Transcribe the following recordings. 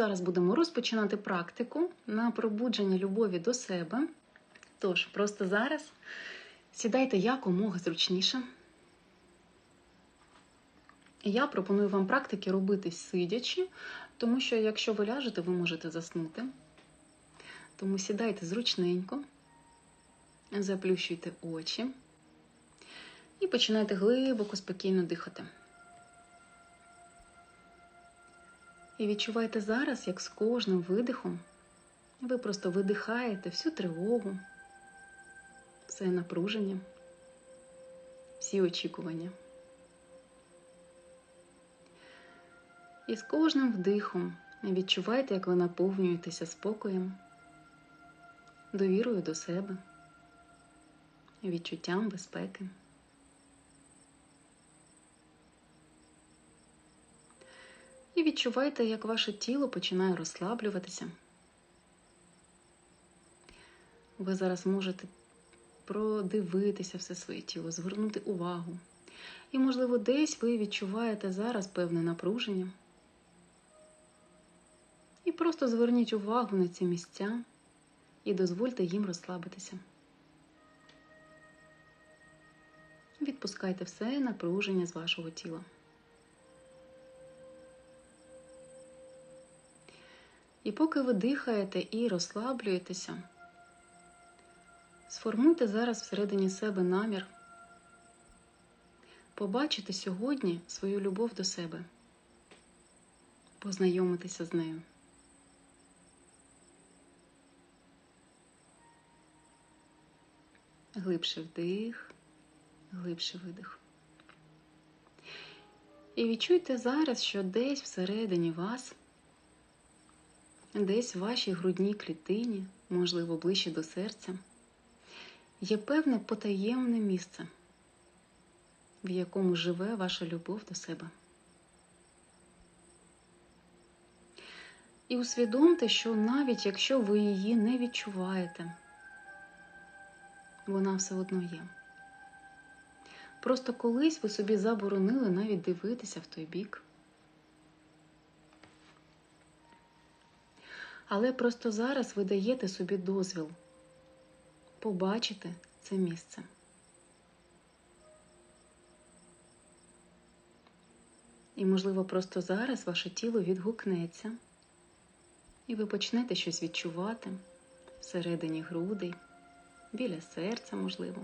зараз будемо розпочинати практику на пробудження любові до себе. Тож, просто зараз сідайте якомога зручніше. Я пропоную вам практики робити сидячи, тому що якщо ви ляжете, ви можете заснути. Тому сідайте зручненько, заплющуйте очі і починайте глибоко, спокійно дихати. І відчувайте зараз, як з кожним видихом ви просто видихаєте всю тривогу, все напруження, всі очікування. І з кожним вдихом відчувайте, як ви наповнюєтеся спокоєм, довірою до себе, відчуттям безпеки. І відчувайте, як ваше тіло починає розслаблюватися. Ви зараз можете продивитися все своє тіло, звернути увагу. І, можливо, десь ви відчуваєте зараз певне напруження. І просто зверніть увагу на ці місця і дозвольте їм розслабитися. Відпускайте все напруження з вашого тіла. І поки ви дихаєте і розслаблюєтеся, сформуйте зараз всередині себе намір побачити сьогодні свою любов до себе, познайомитися з нею. Глибший вдих, глибший видих. І відчуйте зараз, що десь всередині вас десь в вашій грудній клітині, можливо, ближче до серця, є певне потаємне місце, в якому живе ваша любов до себе. І усвідомте, що навіть якщо ви її не відчуваєте, вона все одно є. Просто колись ви собі заборонили навіть дивитися в той бік. Але просто зараз ви даєте собі дозвіл побачити це місце. І, можливо, просто зараз ваше тіло відгукнеться, і ви почнете щось відчувати всередині грудей, біля серця, можливо.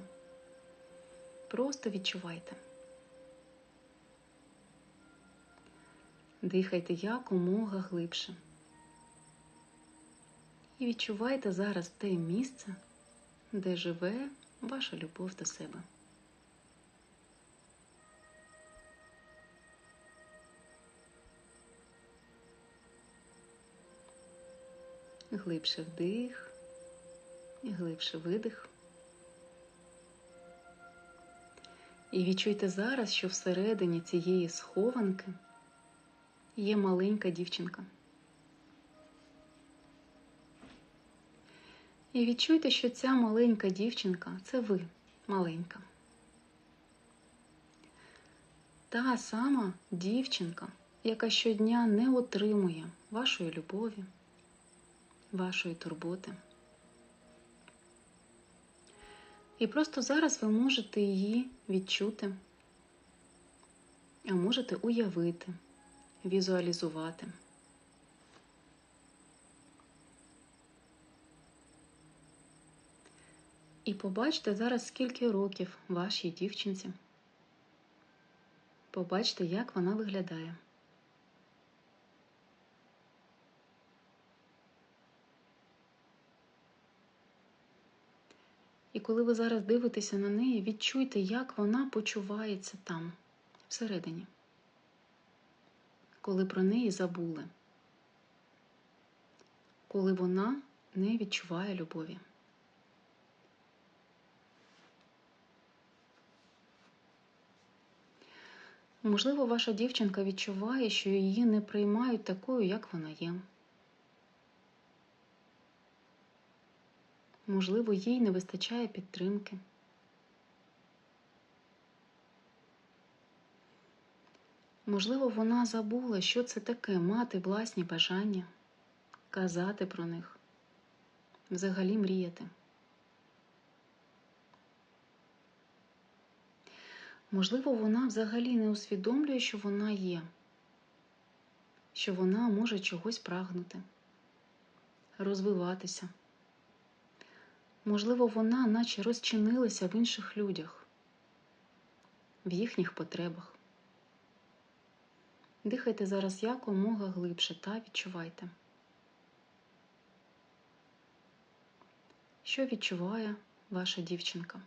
Просто відчувайте. Дихайте якомога глибше. І відчувайте зараз те місце, де живе ваша любов до себе. Глибше вдих і глибше видих. І відчуйте зараз, що всередині цієї схованки є маленька дівчинка. І відчуйте, що ця маленька дівчинка це ви маленька. Та сама дівчинка, яка щодня не отримує вашої любові, вашої турботи. І просто зараз ви можете її відчути, а можете уявити, візуалізувати. І побачте зараз, скільки років вашій дівчинці. Побачте, як вона виглядає. І коли ви зараз дивитеся на неї, відчуйте, як вона почувається там, всередині, коли про неї забули, коли вона не відчуває любові. Можливо, ваша дівчинка відчуває, що її не приймають такою, як вона є. Можливо, їй не вистачає підтримки. Можливо, вона забула, що це таке мати власні бажання, казати про них, взагалі мріяти. Можливо, вона взагалі не усвідомлює, що вона є, що вона може чогось прагнути, розвиватися. Можливо, вона наче розчинилася в інших людях, в їхніх потребах. Дихайте зараз якомога глибше та відчувайте, що відчуває ваша дівчинка,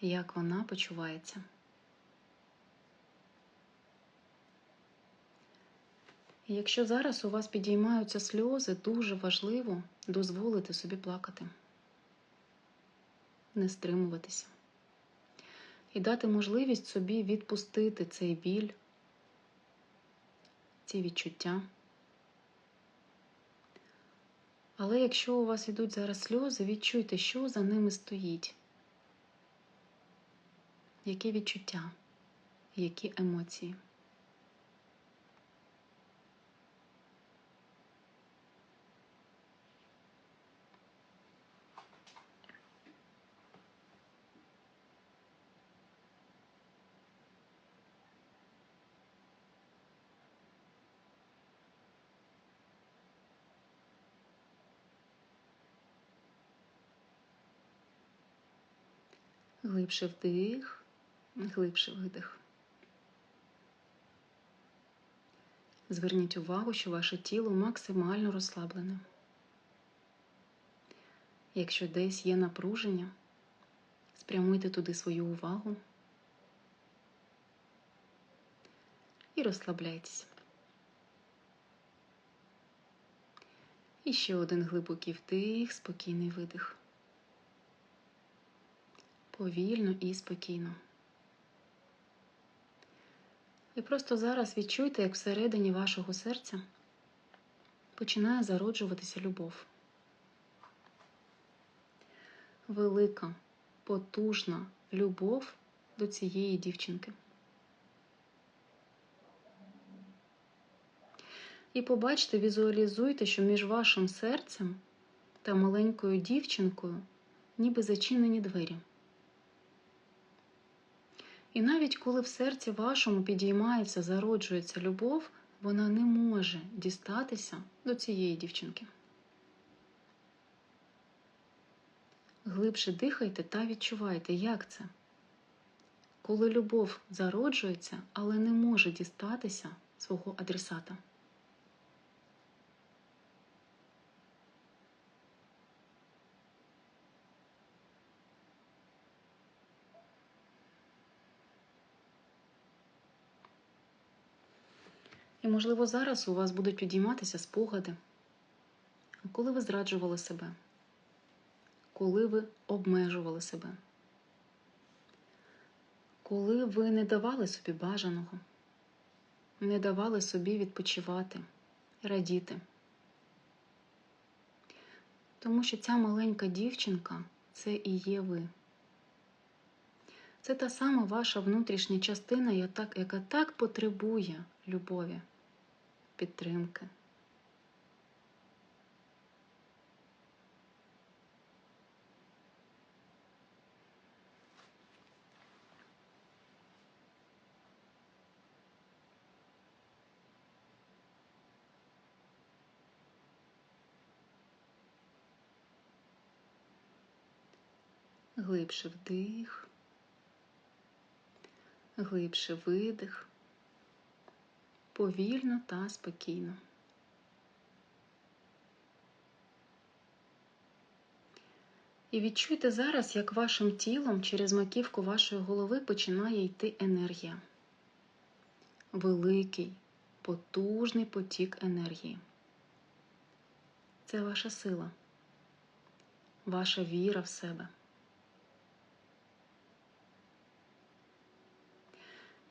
як вона почувається. Якщо зараз у вас підіймаються сльози, дуже важливо дозволити собі плакати, не стримуватися і дати можливість собі відпустити цей біль, ці відчуття. Але якщо у вас йдуть зараз сльози, відчуйте, що за ними стоїть, які відчуття, які емоції. Глибше вдих, глибше видих. Зверніть увагу, що ваше тіло максимально розслаблене. Якщо десь є напруження, спрямуйте туди свою увагу і розслабляйтесь. І ще один глибокий вдих, спокійний видих повільно і спокійно. І просто зараз відчуйте, як всередині вашого серця починає зароджуватися любов. Велика, потужна любов до цієї дівчинки. І побачте, візуалізуйте, що між вашим серцем та маленькою дівчинкою ніби зачинені двері. І навіть коли в серці вашому підіймається, зароджується любов, вона не може дістатися до цієї дівчинки. Глибше дихайте та відчувайте, як це. Коли любов зароджується, але не може дістатися свого адресата. І, можливо, зараз у вас будуть підійматися спогади, коли ви зраджували себе, коли ви обмежували себе, коли ви не давали собі бажаного, не давали собі відпочивати, радіти. Тому що ця маленька дівчинка це і є ви. Це та сама ваша внутрішня частина, яка так потребує любові підтримки. Глибше вдих, глибше видих повільно та спокійно. І відчуйте зараз, як вашим тілом через маківку вашої голови починає йти енергія. Великий, потужний потік енергії. Це ваша сила, ваша віра в себе.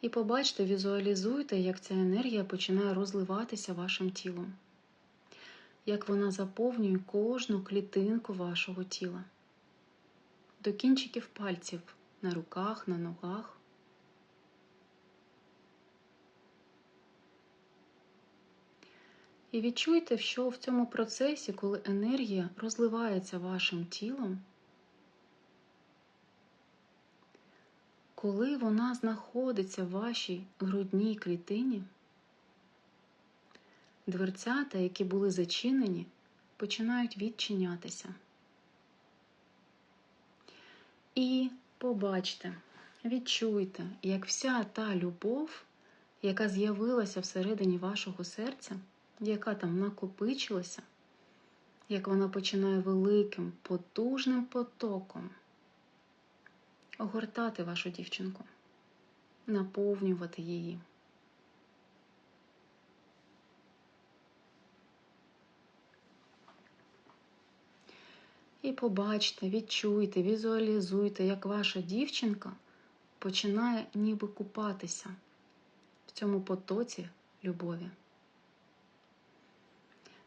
І побачте, візуалізуйте, як ця енергія починає розливатися вашим тілом, як вона заповнює кожну клітинку вашого тіла, до кінчиків пальців на руках, на ногах. І відчуйте, що в цьому процесі, коли енергія розливається вашим тілом, коли вона знаходиться в вашій грудній клітині, дверцята, які були зачинені, починають відчинятися. І побачте, відчуйте, як вся та любов, яка з'явилася всередині вашого серця, яка там накопичилася, як вона починає великим, потужним потоком огортати вашу дівчинку, наповнювати її. І побачте, відчуйте, візуалізуйте, як ваша дівчинка починає ніби купатися в цьому потоці любові.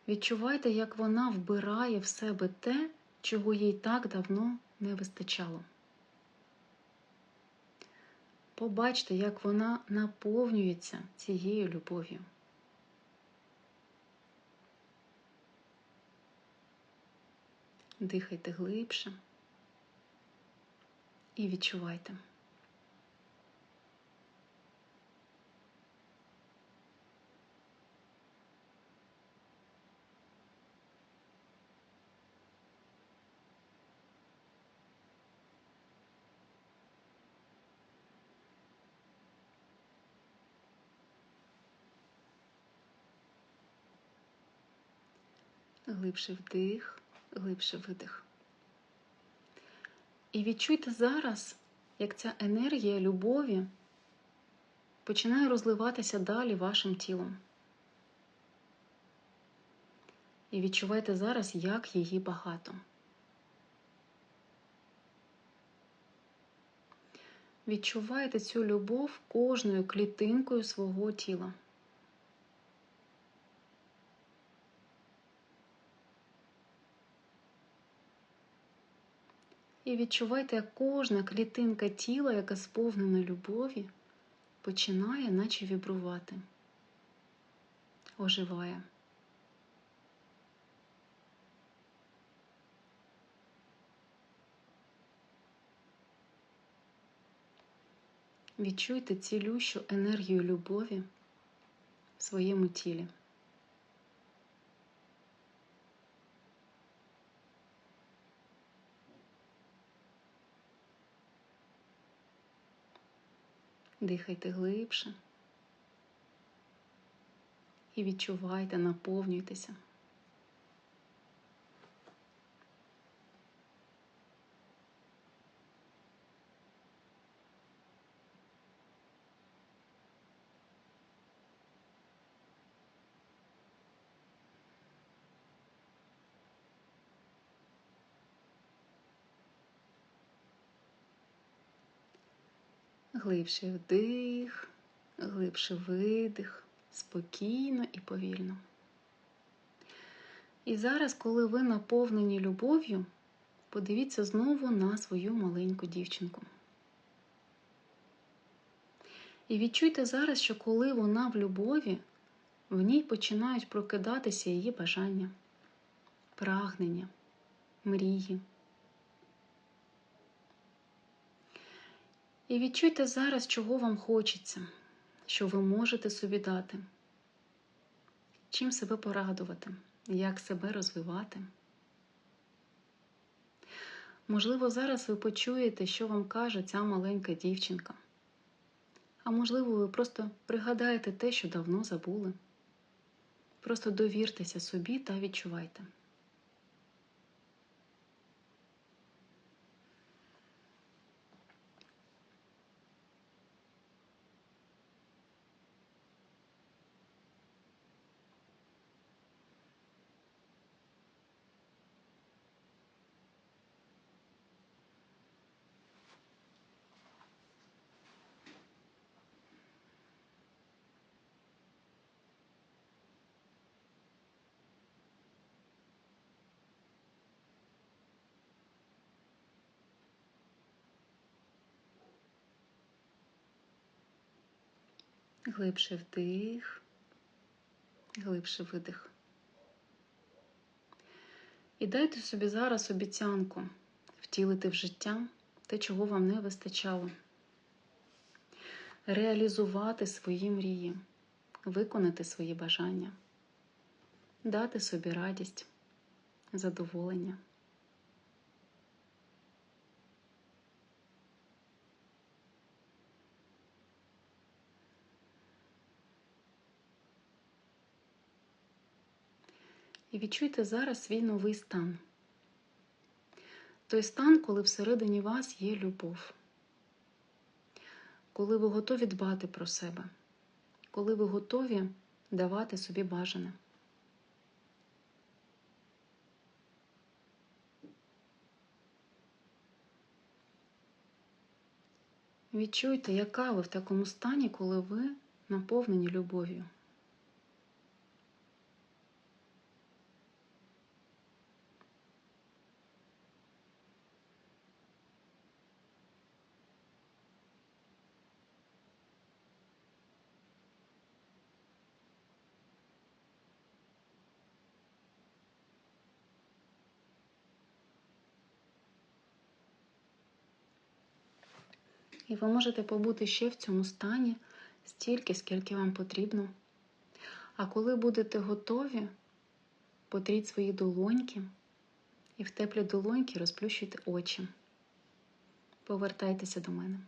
Відчувайте, як вона вбирає в себе те, чого їй так давно не вистачало. Побачте, як вона наповнюється цією любов'ю. Дихайте глибше і відчувайте. Глибший вдих, глибший видих. І відчуйте зараз, як ця енергія любові починає розливатися далі вашим тілом. І відчувайте зараз, як її багато. Відчувайте цю любов кожною клітинкою свого тіла. І відчувайте, як кожна клітинка тіла, яка сповнена любові, починає наче вібрувати, оживає. Відчуйте цілющу енергію любові в своєму тілі. Дихайте глибше і відчувайте, наповнюйтеся. Глибший вдих, глибший видих, спокійно і повільно. І зараз, коли ви наповнені любов'ю, подивіться знову на свою маленьку дівчинку. І відчуйте зараз, що коли вона в любові, в ній починають прокидатися її бажання, прагнення, мрії. І відчуйте зараз, чого вам хочеться, що ви можете собі дати, чим себе порадувати, як себе розвивати. Можливо, зараз ви почуєте, що вам каже ця маленька дівчинка. А можливо, ви просто пригадаєте те, що давно забули. Просто довіртеся собі та відчувайте. глибше вдих, глибше видих. І дайте собі зараз обіцянку втілити в життя те, чого вам не вистачало. Реалізувати свої мрії, виконати свої бажання, дати собі радість, задоволення. І відчуйте зараз свій новий стан. Той стан, коли всередині вас є любов, коли ви готові дбати про себе, коли ви готові давати собі бажане. Відчуйте, яка ви в такому стані, коли ви наповнені любов'ю. І ви можете побути ще в цьому стані стільки, скільки вам потрібно. А коли будете готові, потріть свої долоньки і в теплі долоньки розплющуйте очі. Повертайтеся до мене.